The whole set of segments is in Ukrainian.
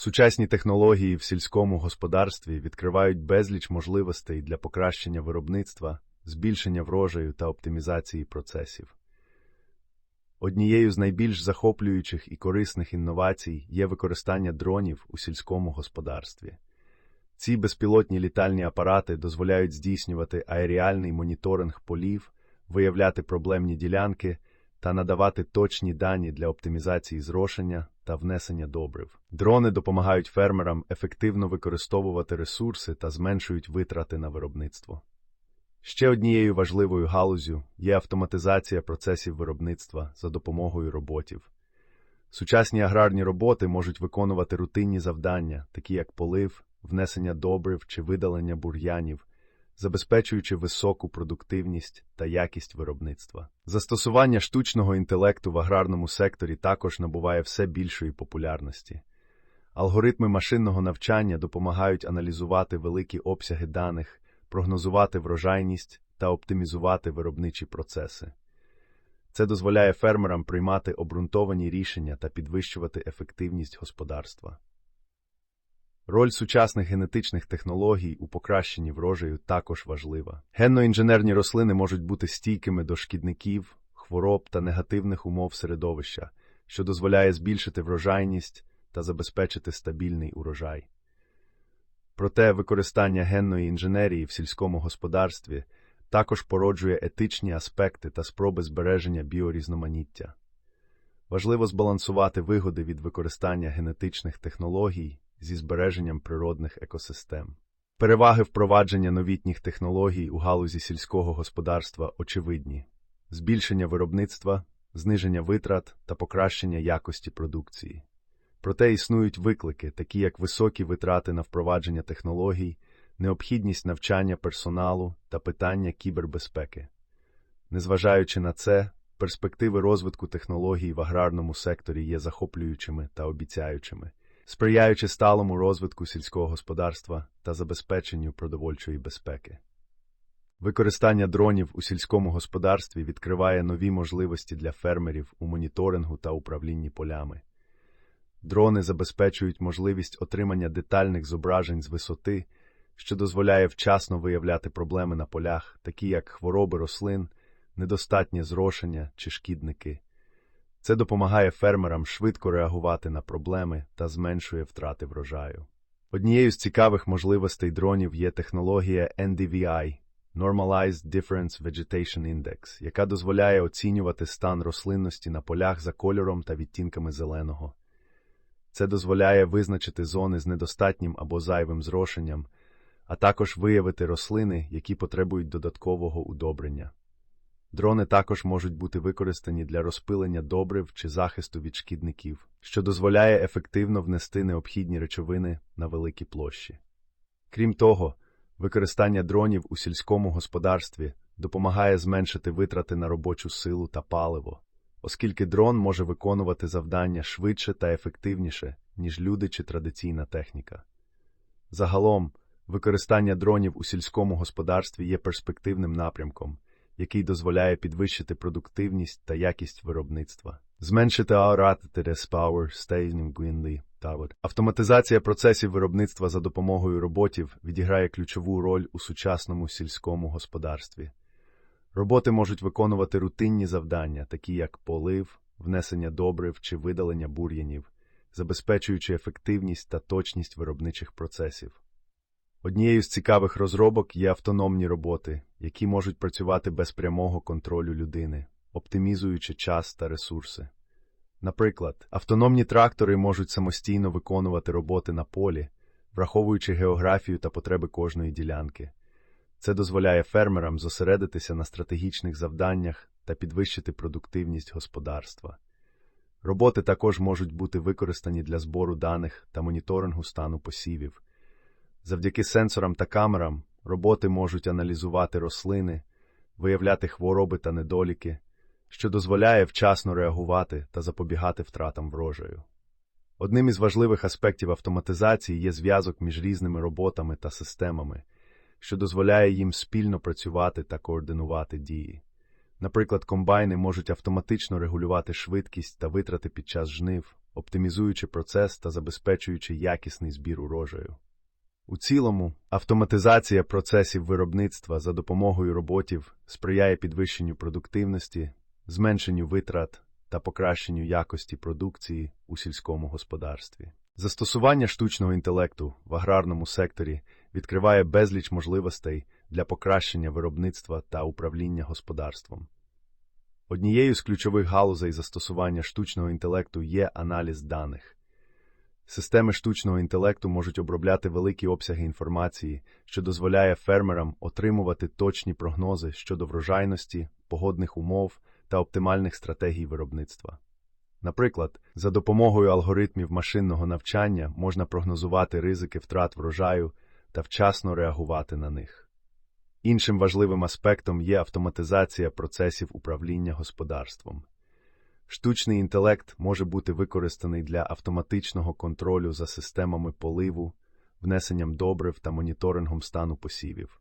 Сучасні технології в сільському господарстві відкривають безліч можливостей для покращення виробництва, збільшення врожаю та оптимізації процесів. Однією з найбільш захоплюючих і корисних інновацій є використання дронів у сільському господарстві. Ці безпілотні літальні апарати дозволяють здійснювати аеріальний моніторинг полів, виявляти проблемні ділянки та надавати точні дані для оптимізації зрошення та внесення добрив. Дрони допомагають фермерам ефективно використовувати ресурси та зменшують витрати на виробництво. Ще однією важливою галузю є автоматизація процесів виробництва за допомогою роботів. Сучасні аграрні роботи можуть виконувати рутинні завдання, такі як полив, внесення добрив чи видалення бур'янів, забезпечуючи високу продуктивність та якість виробництва. Застосування штучного інтелекту в аграрному секторі також набуває все більшої популярності. Алгоритми машинного навчання допомагають аналізувати великі обсяги даних, прогнозувати врожайність та оптимізувати виробничі процеси. Це дозволяє фермерам приймати обґрунтовані рішення та підвищувати ефективність господарства. Роль сучасних генетичних технологій у покращенні врожаю також важлива. Генно-інженерні рослини можуть бути стійкими до шкідників, хвороб та негативних умов середовища, що дозволяє збільшити врожайність та забезпечити стабільний урожай. Проте використання генної інженерії в сільському господарстві також породжує етичні аспекти та спроби збереження біорізноманіття. Важливо збалансувати вигоди від використання генетичних технологій зі збереженням природних екосистем. Переваги впровадження новітніх технологій у галузі сільського господарства очевидні: збільшення виробництва, зниження витрат та покращення якості продукції. Проте існують виклики, такі як високі витрати на впровадження технологій, необхідність навчання персоналу та питання кібербезпеки. Незважаючи на це, перспективи розвитку технологій в аграрному секторі є захоплюючими та обіцяючими, сприяючи сталому розвитку сільського господарства та забезпеченню продовольчої безпеки. Використання дронів у сільському господарстві відкриває нові можливості для фермерів у моніторингу та управлінні полями. Дрони забезпечують можливість отримання детальних зображень з висоти, що дозволяє вчасно виявляти проблеми на полях, такі як хвороби рослин, недостатнє зрошення чи шкідники. Це допомагає фермерам швидко реагувати на проблеми та зменшує втрати врожаю. Однією з цікавих можливостей дронів є технологія NDVI Normalized Difference Vegetation Index, яка дозволяє оцінювати стан рослинності на полях за кольором та відтінками зеленого. Це дозволяє визначити зони з недостатнім або зайвим зрошенням, а також виявити рослини, які потребують додаткового удобрення. Дрони також можуть бути використані для розпилення добрив чи захисту від шкідників, що дозволяє ефективно внести необхідні речовини на великі площі. Крім того, використання дронів у сільському господарстві допомагає зменшити витрати на робочу силу та паливо, оскільки дрон може виконувати завдання швидше та ефективніше, ніж люди чи традиційна техніка. Загалом, використання дронів у сільському господарстві є перспективним напрямком який дозволяє підвищити продуктивність та якість виробництва, зменшити Power Staging Greenly Tower. Автоматизація процесів виробництва за допомогою роботів відіграє ключову роль у сучасному сільському господарстві. Роботи можуть виконувати рутинні завдання, такі як полив, внесення добрив чи видалення бур'янів, забезпечуючи ефективність та точність виробничих процесів. Однією з цікавих розробок є автономні роботи, які можуть працювати без прямого контролю людини, оптимізуючи час та ресурси. Наприклад, автономні трактори можуть самостійно виконувати роботи на полі, враховуючи географію та потреби кожної ділянки. Це дозволяє фермерам зосередитися на стратегічних завданнях та підвищити продуктивність господарства. Роботи також можуть бути використані для збору даних та моніторингу стану посівів. Завдяки сенсорам та камерам роботи можуть аналізувати рослини, виявляти хвороби та недоліки, що дозволяє вчасно реагувати та запобігати втратам врожаю. Одним із важливих аспектів автоматизації є зв'язок між різними роботами та системами, що дозволяє їм спільно працювати та координувати дії. Наприклад, комбайни можуть автоматично регулювати швидкість та витрати під час жнив, оптимізуючи процес та забезпечуючи якісний збір урожаю. У цілому, автоматизація процесів виробництва за допомогою роботів сприяє підвищенню продуктивності, зменшенню витрат та покращенню якості продукції у сільському господарстві. Застосування штучного інтелекту в аграрному секторі відкриває безліч можливостей для покращення виробництва та управління господарством. Однією з ключових галузей застосування штучного інтелекту є аналіз даних. Системи штучного інтелекту можуть обробляти великі обсяги інформації, що дозволяє фермерам отримувати точні прогнози щодо врожайності, погодних умов та оптимальних стратегій виробництва. Наприклад, за допомогою алгоритмів машинного навчання можна прогнозувати ризики втрат врожаю та вчасно реагувати на них. Іншим важливим аспектом є автоматизація процесів управління господарством. Штучний інтелект може бути використаний для автоматичного контролю за системами поливу, внесенням добрив та моніторингом стану посівів.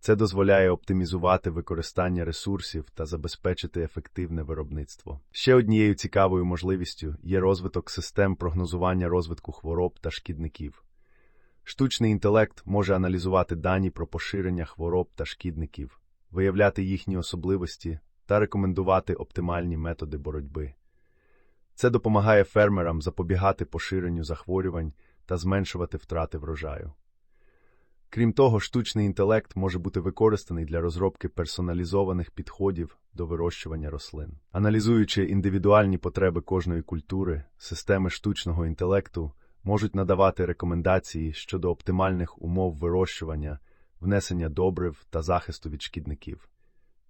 Це дозволяє оптимізувати використання ресурсів та забезпечити ефективне виробництво. Ще однією цікавою можливістю є розвиток систем прогнозування розвитку хвороб та шкідників. Штучний інтелект може аналізувати дані про поширення хвороб та шкідників, виявляти їхні особливості та рекомендувати оптимальні методи боротьби. Це допомагає фермерам запобігати поширенню захворювань та зменшувати втрати врожаю. Крім того, штучний інтелект може бути використаний для розробки персоналізованих підходів до вирощування рослин. Аналізуючи індивідуальні потреби кожної культури, системи штучного інтелекту можуть надавати рекомендації щодо оптимальних умов вирощування, внесення добрив та захисту від шкідників.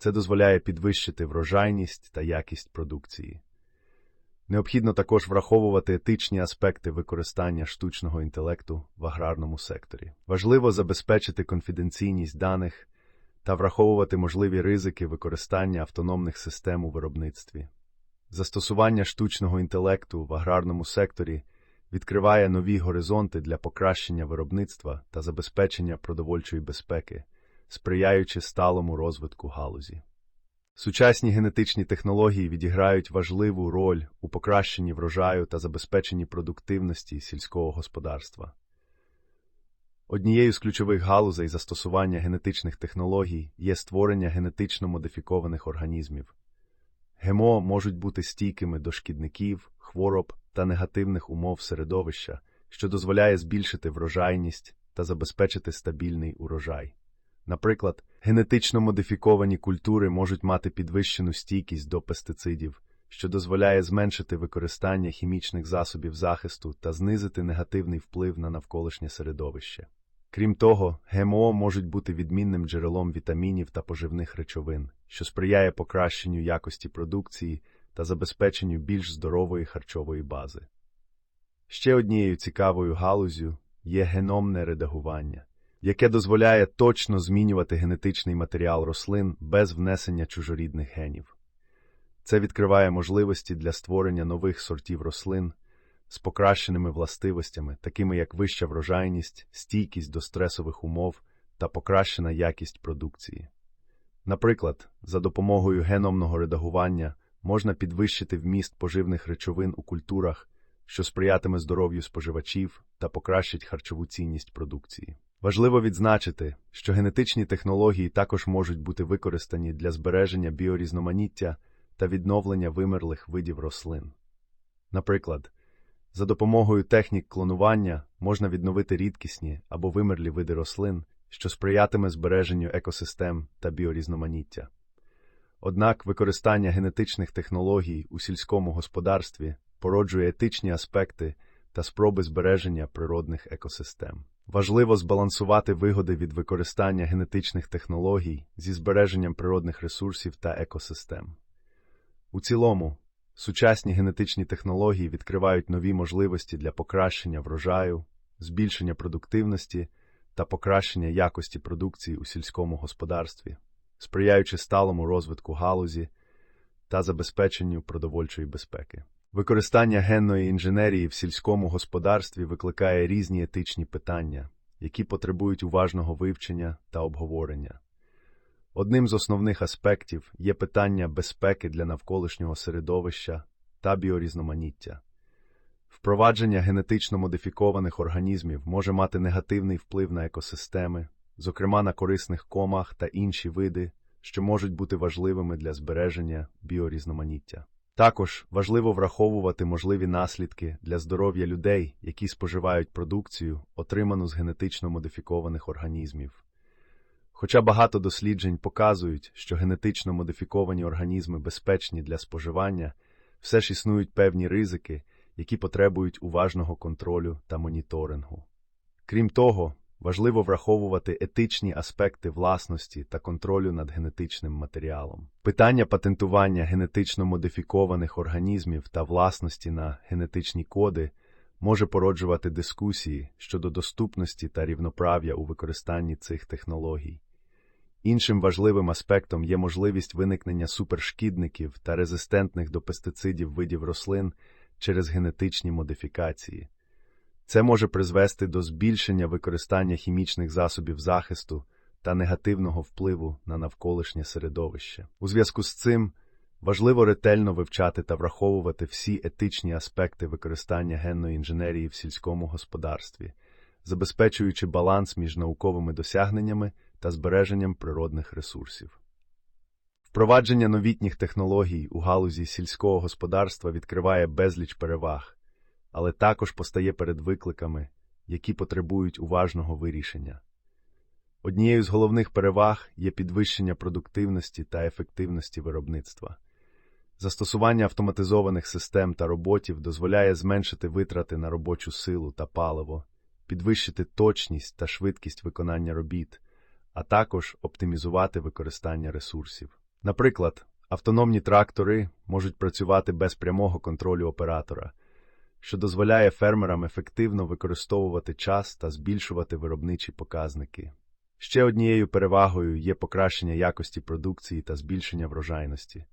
Це дозволяє підвищити врожайність та якість продукції. Необхідно також враховувати етичні аспекти використання штучного інтелекту в аграрному секторі. Важливо забезпечити конфіденційність даних та враховувати можливі ризики використання автономних систем у виробництві. Застосування штучного інтелекту в аграрному секторі відкриває нові горизонти для покращення виробництва та забезпечення продовольчої безпеки, сприяючи сталому розвитку галузі. Сучасні генетичні технології відіграють важливу роль у покращенні врожаю та забезпеченні продуктивності сільського господарства. Однією з ключових галузей застосування генетичних технологій є створення генетично модифікованих організмів. ГМО можуть бути стійкими до шкідників, хвороб та негативних умов середовища, що дозволяє збільшити врожайність та забезпечити стабільний урожай. Наприклад, генетично модифіковані культури можуть мати підвищену стійкість до пестицидів, що дозволяє зменшити використання хімічних засобів захисту та знизити негативний вплив на навколишнє середовище. Крім того, ГМО можуть бути відмінним джерелом вітамінів та поживних речовин, що сприяє покращенню якості продукції та забезпеченню більш здорової харчової бази. Ще однією цікавою галузю є геномне редагування яке дозволяє точно змінювати генетичний матеріал рослин без внесення чужорідних генів. Це відкриває можливості для створення нових сортів рослин з покращеними властивостями, такими як вища врожайність, стійкість до стресових умов та покращена якість продукції. Наприклад, за допомогою геномного редагування можна підвищити вміст поживних речовин у культурах, що сприятиме здоров'ю споживачів та покращить харчову цінність продукції. Важливо відзначити, що генетичні технології також можуть бути використані для збереження біорізноманіття та відновлення вимерлих видів рослин. Наприклад, за допомогою технік клонування можна відновити рідкісні або вимерлі види рослин, що сприятиме збереженню екосистем та біорізноманіття. Однак використання генетичних технологій у сільському господарстві породжує етичні аспекти та спроби збереження природних екосистем. Важливо збалансувати вигоди від використання генетичних технологій зі збереженням природних ресурсів та екосистем. У цілому, сучасні генетичні технології відкривають нові можливості для покращення врожаю, збільшення продуктивності та покращення якості продукції у сільському господарстві, сприяючи сталому розвитку галузі та забезпеченню продовольчої безпеки. Використання генної інженерії в сільському господарстві викликає різні етичні питання, які потребують уважного вивчення та обговорення. Одним з основних аспектів є питання безпеки для навколишнього середовища та біорізноманіття. Впровадження генетично модифікованих організмів може мати негативний вплив на екосистеми, зокрема на корисних комах та інші види, що можуть бути важливими для збереження біорізноманіття. Також важливо враховувати можливі наслідки для здоров'я людей, які споживають продукцію, отриману з генетично модифікованих організмів. Хоча багато досліджень показують, що генетично модифіковані організми безпечні для споживання, все ж існують певні ризики, які потребують уважного контролю та моніторингу. Крім того, важливо враховувати етичні аспекти власності та контролю над генетичним матеріалом. Питання патентування генетично модифікованих організмів та власності на генетичні коди може породжувати дискусії щодо доступності та рівноправ'я у використанні цих технологій. Іншим важливим аспектом є можливість виникнення супершкідників та резистентних до пестицидів видів рослин через генетичні модифікації. Це може призвести до збільшення використання хімічних засобів захисту та негативного впливу на навколишнє середовище. У зв'язку з цим важливо ретельно вивчати та враховувати всі етичні аспекти використання генної інженерії в сільському господарстві, забезпечуючи баланс між науковими досягненнями та збереженням природних ресурсів. Впровадження новітніх технологій у галузі сільського господарства відкриває безліч переваг, але також постає перед викликами, які потребують уважного вирішення. Однією з головних переваг є підвищення продуктивності та ефективності виробництва. Застосування автоматизованих систем та роботів дозволяє зменшити витрати на робочу силу та паливо, підвищити точність та швидкість виконання робіт, а також оптимізувати використання ресурсів. Наприклад, автономні трактори можуть працювати без прямого контролю оператора, що дозволяє фермерам ефективно використовувати час та збільшувати виробничі показники. Ще однією перевагою є покращення якості продукції та збільшення врожайності.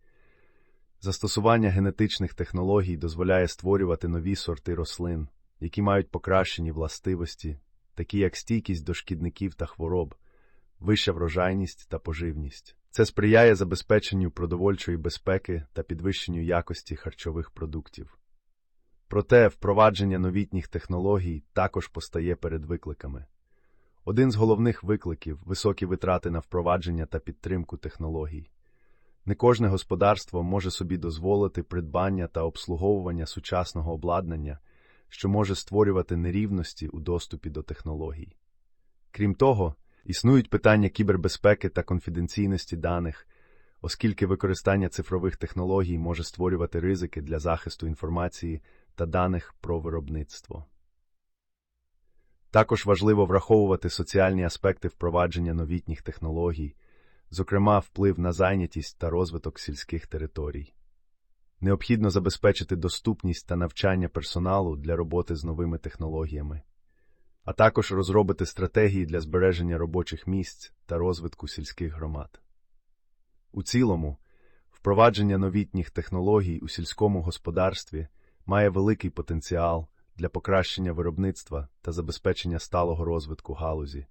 Застосування генетичних технологій дозволяє створювати нові сорти рослин, які мають покращені властивості, такі як стійкість до шкідників та хвороб, вища врожайність та поживність. Це сприяє забезпеченню продовольчої безпеки та підвищенню якості харчових продуктів. Проте впровадження новітніх технологій також постає перед викликами. Один з головних викликів високі витрати на впровадження та підтримку технологій. Не кожне господарство може собі дозволити придбання та обслуговування сучасного обладнання, що може створювати нерівності у доступі до технологій. Крім того, існують питання кібербезпеки та конфіденційності даних, оскільки використання цифрових технологій може створювати ризики для захисту інформації та даних про виробництво. Також важливо враховувати соціальні аспекти впровадження новітніх технологій, зокрема вплив на зайнятість та розвиток сільських територій. Необхідно забезпечити доступність та навчання персоналу для роботи з новими технологіями, а також розробити стратегії для збереження робочих місць та розвитку сільських громад. У цілому, впровадження новітніх технологій у сільському господарстві має великий потенціал для покращення виробництва та забезпечення сталого розвитку галузі,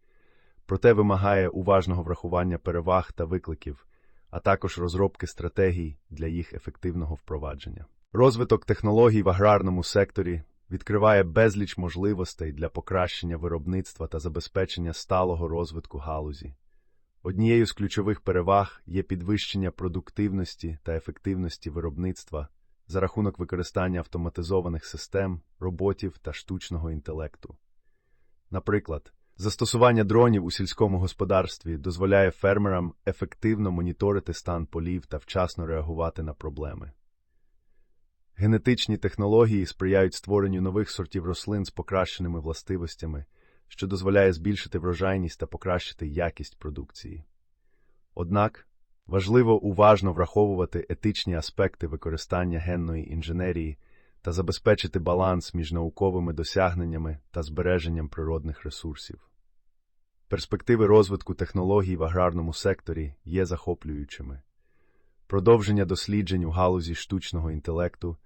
проте вимагає уважного врахування переваг та викликів, а також розробки стратегій для їх ефективного впровадження. Розвиток технологій в аграрному секторі відкриває безліч можливостей для покращення виробництва та забезпечення сталого розвитку галузі. Однією з ключових переваг є підвищення продуктивності та ефективності виробництва за рахунок використання автоматизованих систем, роботів та штучного інтелекту. Наприклад, застосування дронів у сільському господарстві дозволяє фермерам ефективно моніторити стан полів та вчасно реагувати на проблеми. Генетичні технології сприяють створенню нових сортів рослин з покращеними властивостями, що дозволяє збільшити врожайність та покращити якість продукції. Однак важливо уважно враховувати етичні аспекти використання генної інженерії та забезпечити баланс між науковими досягненнями та збереженням природних ресурсів. Перспективи розвитку технологій в аграрному секторі є захоплюючими. Продовження досліджень у галузі штучного інтелекту,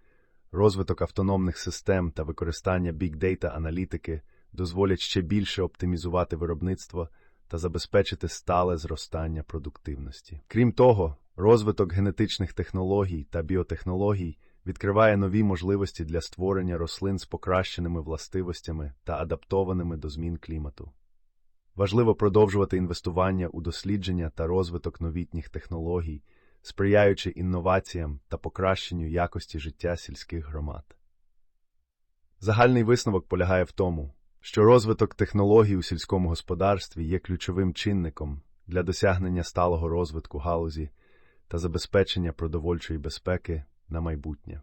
розвиток автономних систем та використання бікдейта аналітики дозволять ще більше оптимізувати виробництво та забезпечити стале зростання продуктивності. Крім того, розвиток генетичних технологій та біотехнологій відкриває нові можливості для створення рослин з покращеними властивостями та адаптованими до змін клімату. Важливо продовжувати інвестування у дослідження та розвиток новітніх технологій, сприяючи інноваціям та покращенню якості життя сільських громад. Загальний висновок полягає в тому, що розвиток технологій у сільському господарстві є ключовим чинником для досягнення сталого розвитку галузі та забезпечення продовольчої безпеки на майбутнє.